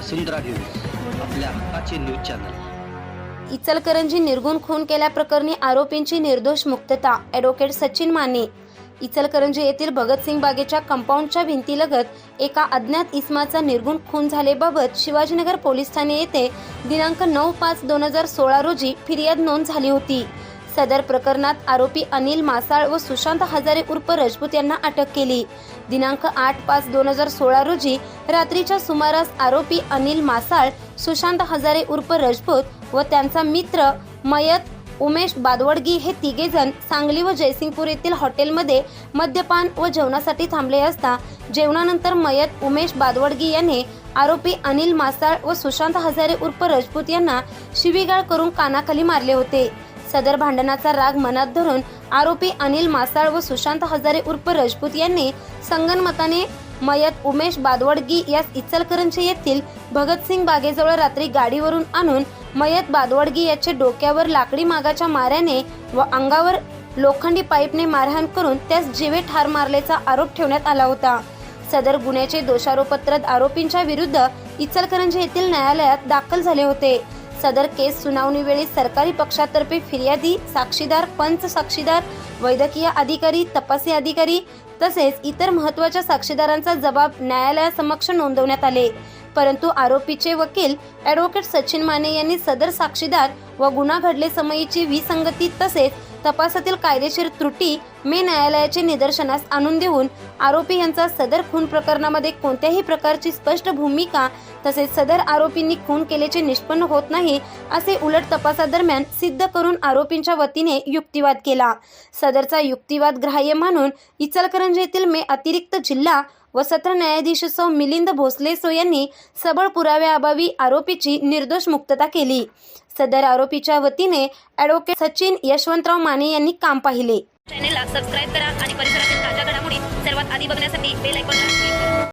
वसुंधरा news आपल्या हक्काचे news channel. Ichalkaranji निर्गुण खून केल्याप्रकरणी आरोपींची निर्दोष मुक्तता ॲडव्होकेट सचिन माने. इचलकरंजी येथील भगतसिंग बागेच्या कंपाऊंडच्या भिंतीलगत एका अज्ञात इसमाचा निर्गुण खून झालेबाबत शिवाजीनगर पोलीस ठाणे येथे दिनांक नऊ पाच दोन हजार सोळा रोजी फिर्याद नोंद झाली होती. सदर प्रकरणात आरोपी अनिल मासाळ व सुशांत हजारे उर्फ राजपूत यांना अटक केली. दिनांक आठ पाच दोन हजार सोळा रोजी रात्रीच्या सुमारास आरोपी अनिल मासाळ सुशांत हजारे उर्फ राजपूत व त्यांचा मित्र मयत उमेश बादवडगी हे तिघे जण सांगली व जयसिंगपूर येथील हॉटेलमध्ये मद्यपान व जेवणासाठी थांबले असता जेवणानंतर मयत उमेश बादवडगी याने आरोपी अनिल मासाळ व सुशांत हजारे उर्फ राजपूत यांना शिवीगाळ करून कानाखाली मारले होते. सदर भांडणाचा राग मनात धरून आरोपी अनिल मासाळ व सुशांत हजारे उर्फ राजपूत यांनी संगनमताने मयत उमेश बादवडगी यास इचलकरंजी येथील भगतसिंग बागेजवळ रात्री गाडीवरून आणून मयत बादवडगी याचे डोक्यावर लाकडी मागाच्या माऱ्याने व अंगावर लोखंडी पाईपने मारहाण करून त्यास जीवे ठार मारल्याचा आरोप ठेवण्यात आला होता. सदर गुन्ह्याचे दोषारोपत्र आरोपींच्या विरुद्ध इचलकरंजी येथील न्यायालयात दाखल झाले होते. सदर केस सुनावणीवेळी सरकारी पक्षातर्फे फिर्यादी साक्षीदार पंच साक्षीदार वैद्यकीय अधिकारी तपासी अधिकारी तसेच इतर महत्त्वाच्या साक्षीदारांचा जबाब न्यायालयासमक्ष नोंदवण्यात आले. परंतु आरोपीचे वकील ॲडव्होकेट सचिन माने यांनी सदर साक्षीदार व गुन्हा घडले समयीची विसंगती तसेच तपासातील कायदेशीर त्रुटी मे न्यायालयाचे निदर्शनास आणून देऊन आरोपी यांचा सदर खून प्रकरणामध्ये कोणत्याही प्रकारची स्पष्ट भूमिका तसेच सदर आरोपींनी खून केल्याचे निष्पन्न होत नाही असे उलट तपासादरम्यान सिद्ध करून आरोपींच्या वतीने युक्तिवाद केला. सदरचा युक्तिवाद ग्राह्य मानून इचलकरंजी येथील मे अतिरिक्त जिल्हा व सत्र न्यायाधीश सौ मिलिंद भोसले सो यांनी सबळ पुराव्याअभावी आरोपीची निर्दोष मुक्तता केली. सदर आरोपीच्या वतीने ॲडव्होकेट सचिन यशवंतराव माने यांनी काम पाहिले. चॅनेलला सबस्क्राईब करा आणि परिसरातील ताज्या घडामोडी सर्वात आधी बघण्यासाठी बेल आयकॉनला क्लिक करा.